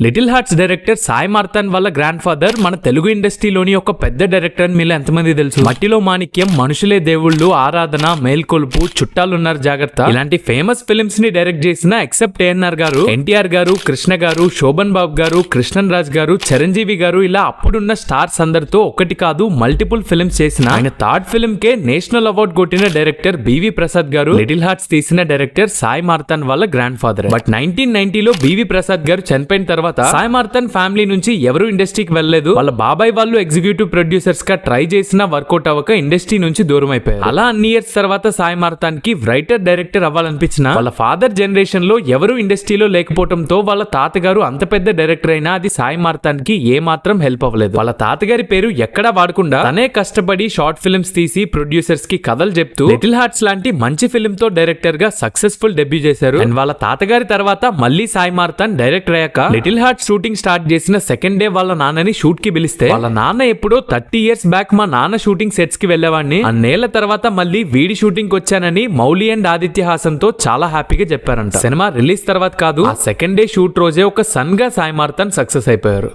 Little hearts director Sai Marthand వాళ్ళ grand father మన తెలుగు ఇండస్ట్రీలోని ఒక పెద్ద డైరెక్టర్ అని మీలో ఎంతమంది తెలుసు? మట్టిలో మాణిక్యం మనుషులే దేవుళ్ళు ఆరాధన మేల్కొలుపు చుట్టాలున్నారు జాగ్రత్త. ఇలాంటి ఫేమస్ ఫిల్మ్స్ని డైరెక్ట్ చేసిన ఎక్సెప్ట్ ఏఎన్ఆర్ గారు ఎన్టీఆర్ గారు కృష్ణ గారు శోభన్ బాబు గారు కృష్ణన్ రాజ్ గారు చిరంజీవి గారు ఇలా అప్పుడున్న స్టార్స్ అందరితో ఒకటి కాదు మల్టిపుల్ ఫిల్మ్స్ చేసిన. ఆయన థర్డ్ ఫిల్మ్ కే నేషనల్ అవార్డ్ కొట్టిన director BV Prasad garu little hearts తీసిన డైరెక్టర్ సాయి మార్తాన్ వాళ్ళ గ్రాండ్ ఫాదర్ బట్ నైన్టీన్ నైన్టీలో బివి ప్రసాద్ గారు చనిపోయిన తర్వాత సాయి మార్తాన్ ఫ్యామిలీ నుంచి ఎవరు ఇండస్ట్రీకి వెళ్ళలేదు. వాళ్ళ బాబాయ్ వాళ్ళు ఎగ్జిక్యూటివ్ ప్రొడ్యూసర్స్గా ట్రై చేసినా వర్కౌట్ అవ్వక ఇండస్ట్రీ నుంచి దూరం అయిపోయారు. అలా అన్ని ఇయర్స్ తర్వాత సాయి మార్తాన్కి రైటర్ డైరెక్టర్ అవ్వాలనిపించిన వాళ్ళ ఫాదర్ జనరేషన్లో ఎవరు ఇండస్ట్రీలో లేకపోవడంతో వాళ్ళ తాతగారు అంత పెద్ద డైరెక్టర్ అయినా అది సాయి మార్తాన్కి ఏ మాత్రం హెల్ప్ అవ్వలేదు. వాళ్ళ తాతగారి పేరు ఎక్కడా వాడకుండా తనే కష్టపడి షార్ట్ ఫిల్మ్స్ తీసి ప్రొడ్యూసర్స్కి కథలు చెప్తూ లిటిల్ హార్ట్స్ లాంటి మంచి ఫిల్మ్తో డైరెక్టర్గా సక్సెస్ఫుల్ డెబ్యూ చేశారు. అండ్ వాళ్ళ తాతగారి తర్వాత మళ్ళీ సాయి మార్తాన్ డైరెక్టర్ అయ్యాక లిటిల్ హార్ట్ షూటింగ్ స్టార్ట్ చేసిన సెకండ్ డే వాళ్ళ నాన్నని షూట్కి పిలిస్తే వాళ్ళ నాన్న ఎప్పుడో థర్టీ ఇయర్స్ బ్యాక్ మా నాన్న షూటింగ్ సెట్స్కి వెళ్ళేవాడిని అన్నేళ్ళ తర్వాత మళ్ళీ వీడి షూటింగ్కి వచ్చానని మౌలి అండ్ ఆదిత్య హాసన్తో చాలా హ్యాపీగా చెప్పారంట. సినిమా రిలీజ్ తర్వాత కాదు ఆ సెకండ్ డే షూట్ రోజే ఒక సన్గా సాయిమార్తన్ సక్సెస్ అయిపోయారు.